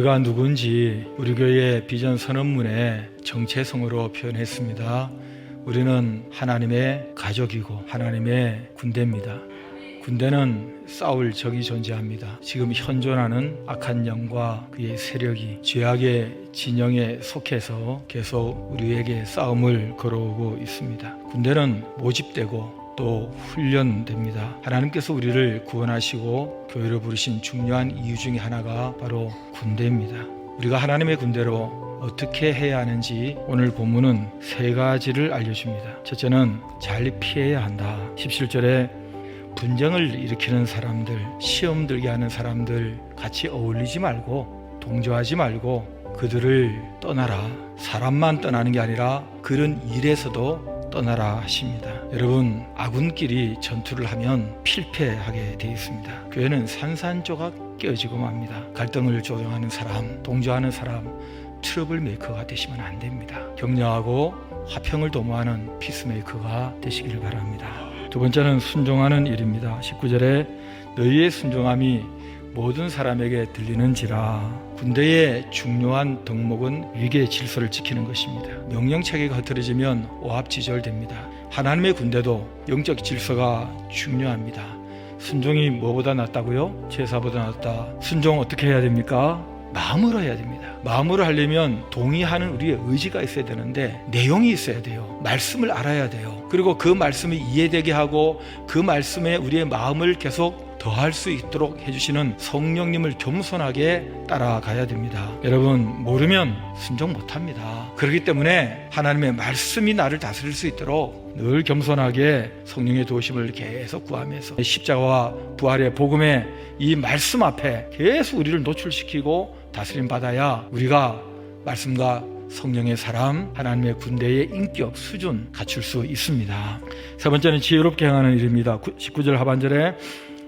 우리가 누군지 우리 교회 비전 선언문에 정체성으로 표현했습니다. 우리는 하나님의 가족이고 하나님의 군대입니다. 군대는 싸울 적이 존재합니다. 지금 현존하는 악한 영과 그의 세력이 죄악의 진영에 속해서 계속 우리에게 싸움을 걸어오고 있습니다. 군대는 모집되고 또 훈련됩니다. 하나님께서 우리를 구원하시고 교회로 부르신 중요한 이유 중에 하나가 바로 군대입니다. 우리가 하나님의 군대로 어떻게 해야 하는지 오늘 본문은 세 가지를 알려줍니다. 첫째는 잘 피해야 한다. 17절에 분쟁을 일으키는 사람들, 시험 들게 하는 사람들 같이 어울리지 말고 동조하지 말고 그들을 떠나라. 사람만 떠나는 게 아니라 그런 일에서도 떠나라 하십니다. 여러분, 아군끼리 전투를 하면 필패하게 되어 있습니다. 교회는 산산조각 깨어지고 맙니다. 갈등을 조정하는 사람, 동조하는 사람, 트러블 메이커가 되시면 안 됩니다. 격려하고 화평을 도모하는 피스메이커가 되시기를 바랍니다. 두 번째는 순종하는 일입니다. 19절에 너희의 순종함이 모든 사람에게 들리는지라 군대의 중요한 덕목은 위계 질서를 지키는 것입니다. 명령 체계가 흐트러지면 오합지졸됩니다. 하나님의 군대도 영적 질서가 중요합니다. 순종이 뭐보다 낫다고요? 제사보다 낫다. 순종 어떻게 해야 됩니까? 마음으로 해야 됩니다. 마음으로 하려면 동의하는 우리의 의지가 있어야 되는데 내용이 있어야 돼요. 말씀을 알아야 돼요. 그리고 그 말씀이 이해되게 하고 그 말씀에 우리의 마음을 계속 더할 수 있도록 해주시는 성령님을 겸손하게 따라가야 됩니다. 여러분, 모르면 순종 못합니다. 그렇기 때문에 하나님의 말씀이 나를 다스릴 수 있도록 늘 겸손하게 성령의 도우심을 계속 구하면서 십자가와 부활의 복음의 이 말씀 앞에 계속 우리를 노출시키고 다스림 받아야 우리가 말씀과 성령의 사람, 하나님의 군대의 인격, 수준 갖출 수 있습니다. 세 번째는 지혜롭게 행하는 일입니다. 19절 하반절에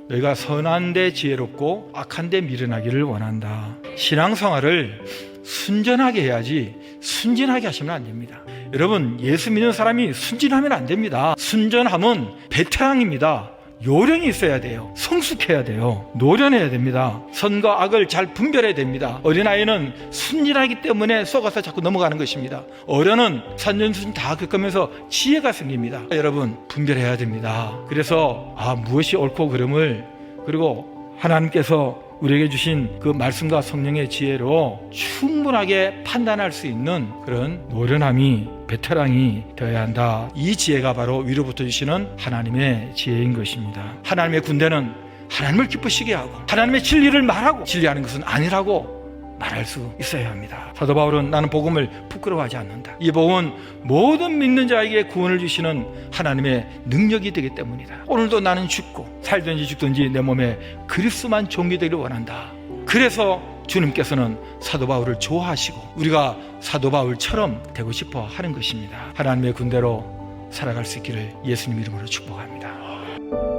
너희가 선한 데 지혜롭고 악한 데 미련하기를 원한다. 신앙생활을 순전하게 해야지 순진하게 하시면 안 됩니다. 여러분 예수 믿는 사람이 순진하면 안 됩니다. 순전함은 베테랑입니다. 요령이 있어야 돼요. 성숙해야 돼요. 노련해야 됩니다. 선과 악을 잘 분별해야 됩니다. 어린아이는 순진하기 때문에 속아서 자꾸 넘어가는 것입니다. 어른은 산전수전 다 겪으면서 지혜가 생깁니다. 여러분, 분별해야 됩니다. 그래서, 아, 무엇이 옳고 그름을, 그리고 하나님께서 우리에게 주신 그 말씀과 성령의 지혜로 충분하게 판단할 수 있는 그런 노련함이 베테랑이 되어야 한다. 이 지혜가 바로 위로부터 주시는 하나님의 지혜인 것입니다. 하나님의 군대는 하나님을 기쁘시게 하고 하나님의 진리를 말하고 진리하는 것은 아니라고 말할 수 있어야 합니다. 사도 바울은 나는 복음을 부끄러워하지 않는다. 이 복음은 모든 믿는 자에게 구원을 주시는 하나님의 능력이 되기 때문이다. 오늘도 나는 죽고 살든지 죽든지 내 몸에 그리스만 종기되기를 원한다. 그래서 주님께서는 사도 바울을 좋아하시고 우리가 사도 바울처럼 되고 싶어 하는 것입니다. 하나님의 군대로 살아갈 수 있기를 예수님 이름으로 축복합니다.